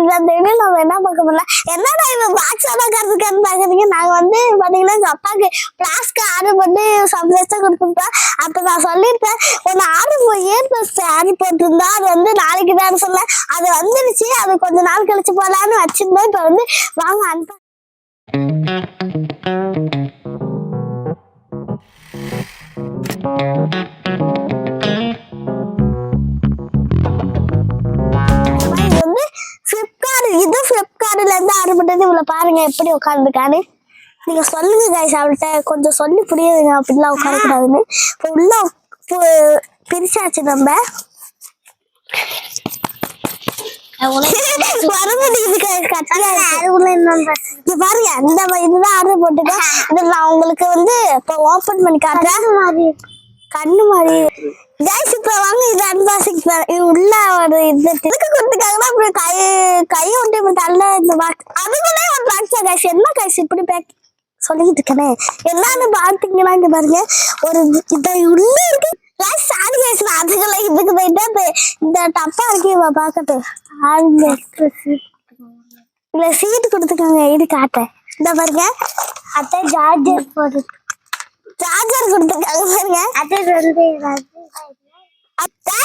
பாத்தீங்கன்னா வீடியோ நம்ம என்ன பார்க்க முடியல என்னடா இவன் பாக்ஸ் தான் பாக்குறீங்க நாங்க வந்து பாத்தீங்கன்னா எங்க அப்பாவுக்கு பிளாஸ்க்கு ஆர்டர் பண்ணி சர்ப்ரைஸா கொடுத்துருப்பேன் அப்ப நான் சொல்லியிருப்பேன் ஒன்னு ஆர்டர் போய் ஏன் பஸ் ஆர்டர் போட்டிருந்தா அது வந்து நாளைக்கு தான் சொன்னேன் அது வந்துருச்சு அது கொஞ்ச நாள் கழிச்சு போலான்னு வச்சிருந்தோம் இப்ப வந்து வாங்க அனுப்ப Thank you. ஆர்டர் பண்ணது இவ்வளவு பாருங்க எப்படி உட்காந்துருக்கான்னு நீங்க சொல்லுங்க கைஸ் அவள்கிட்ட கொஞ்சம் சொல்லி புரியுதுங்க அப்படிலாம் உட்காரக்கூடாதுன்னு. இப்போ உள்ள பிரிச்சாச்சு நம்ம. பாருங்க இந்த இதுதான் ஆர்டர் போட்டுருக்கேன் இது நான் உங்களுக்கு வந்து இப்போ ஓபன் பண்ணி காட்டுறேன். கண்ணு மாதிரி. கேஸ் இப்ப வாங்க இது அன்பாக்சிங் உள்ள ஒரு இது. எதுக்கு கொடுத்துருக்காங்கன்னா அப்புறம் கை கையை விட்டு இப்படி தள்ள இந்த பாக்ஸ் அதுக்குள்ளே ஒரு பாக்ஸா கேஸ் என்ன கேஸ் இப்படி பேக் சொல்லிட்டு இருக்கனே. என்னன்னு பாத்தீங்கன்னா இங்க பாருங்க. ஒரு இதை உள்ள இருக்கு. கேஸ் சாரி கேஸ் அதுக்குள்ள இதுக்கு போயிட்டு இந்த டப்பா இருக்கு இவ பாக்கட்டு ஆளுங்க. இல்ல சீட் கொடுத்துக்கோங்க இது காட்ட. இந்த பாருங்க. அத்தை ஜார்ஜர் போட்டு சார்ஜர் கொடுத்துருக்காங்க பாருங்க. அது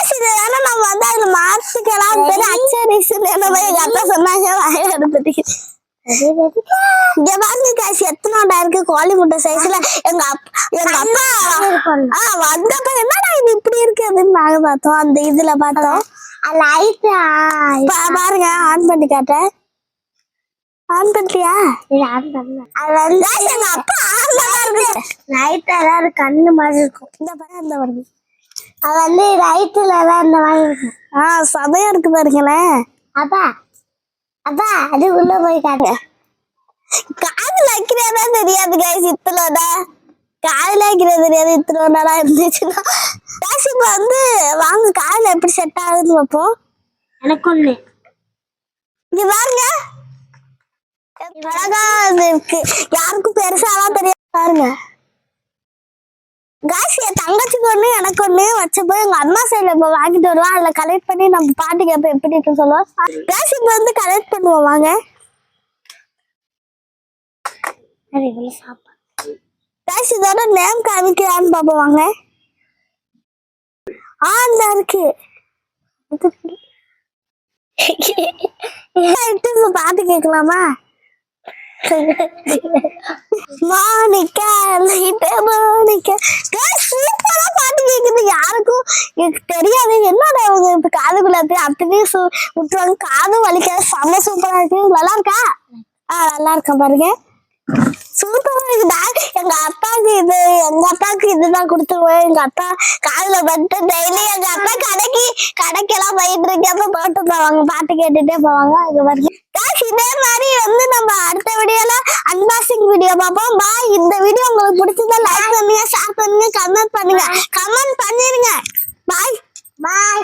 வந்து வேணா நம்ம வந்து அதுல மாத்திக்கலாம் பேரு அச்சரிஸ் என்ன எங்க அத்தா சொன்னாங்க வாயில பத்தி இங்க பாருங்க காசு எத்தனோண்டா இருக்கு? கோழி முட்டை சைஸ்ல எங்க எங்க அப்பா. ஆ வந்தப்ப என்னடா இது இப்படி இருக்கு? அப்படின்னு நாங்க பார்த்தோம். அந்த இதுல பார்த்தோம். பா- பாருங்க ஆன் பண்ணி காட்டேன் ஆன் பண்ணிட்டியா அது வந்து எங்க அப்பா லைட்டா ஏதாவது கண்ணு மாதிரி இருக்கும். இந்த பாரு அந்த பாருங்க அது வந்து ரைட்டுல தான் இந்த மாதிரி இருக்கும். ஆ சமையா இருக்கு பாருங்களேன் அப்பா அப்பா அது உள்ள போய் காட்டு. காதுல வைக்கிறதா தெரியாது கைஸ் இத்தனோட காதுல வைக்கிறது தெரியாது இத்தனோடலாம் இருந்துச்சுன்னா. இப்ப வந்து வாங்க காதுல எப்படி செட் ஆகுதுன்னு பார்ப்போம். எனக்கு ஒண்ணு. இங்க பாருங்க. அழகா இது இருக்கு. யாருக்கும் பெருசாலாம் தெரியாது. பாருங்க. காசு என் தங்கச்சிக்கு ஒண்ணு எனக்கு ஒண்ணு வச்சப்போ எங்க அம்மா சைடுல இப்ப வாங்கிட்டு வருவோம் அதுல கலெக்ட் பண்ணி நம்ம பாட்டு கேட்போம் எப்படி இருக்குன்னு சொல்லுவோம் காசு இப்ப வந்து கலெக்ட் பண்ணுவோம். வாங்க. காசு இதோட நேம் காமிக்கிறான்னு பாப்போம். வாங்க. ஆ இந்த இருக்கு பாட்டு கேட்கலாமா? மாணிக்கா லைட்ட மாணிக்கா சூப்பரா பாட்டு கேக்குது யாருக்கும் எனக்கு தெரியாது என்னடா இவங்க இப்ப காதுக்குள்ள அப்படியே அப்படியே சு- விட்டுருவாங்க காதும் வலிக்காது செம்ம சூப்பரா இருக்கு நல்லா இருக்கா ஆ நல்லா இருக்கா பாருங்க சூப்பரா இருக்குடா எங்க அப்பாவுக்கு இது எங்க அப்பாவுக்கு இதுதான் கொடுத்துருவேன் எங்க அப்பா காதுல பட்டு டெய்லி எங்க அப்பா கடைக்கு கடைக்கெல்லாம் போயிட்டு இருக்கப்ப போட்டு போவாங்க பாட்டு கேட்டுட்டே போவாங்க அது பாருங்க Guys, இதே வந்து நம்ம அடுத்த வீடியோல அன்பாக்சிங் வீடியோ பார்ப்போம். பாய் இந்த வீடியோ உங்களுக்கு பிடிச்சதா லைக் பண்ணுங்க ஷேர் பண்ணுங்க கமெண்ட் பண்ணுங்க. கமெண்ட் பண்ணிருங்க. பாய் பாய்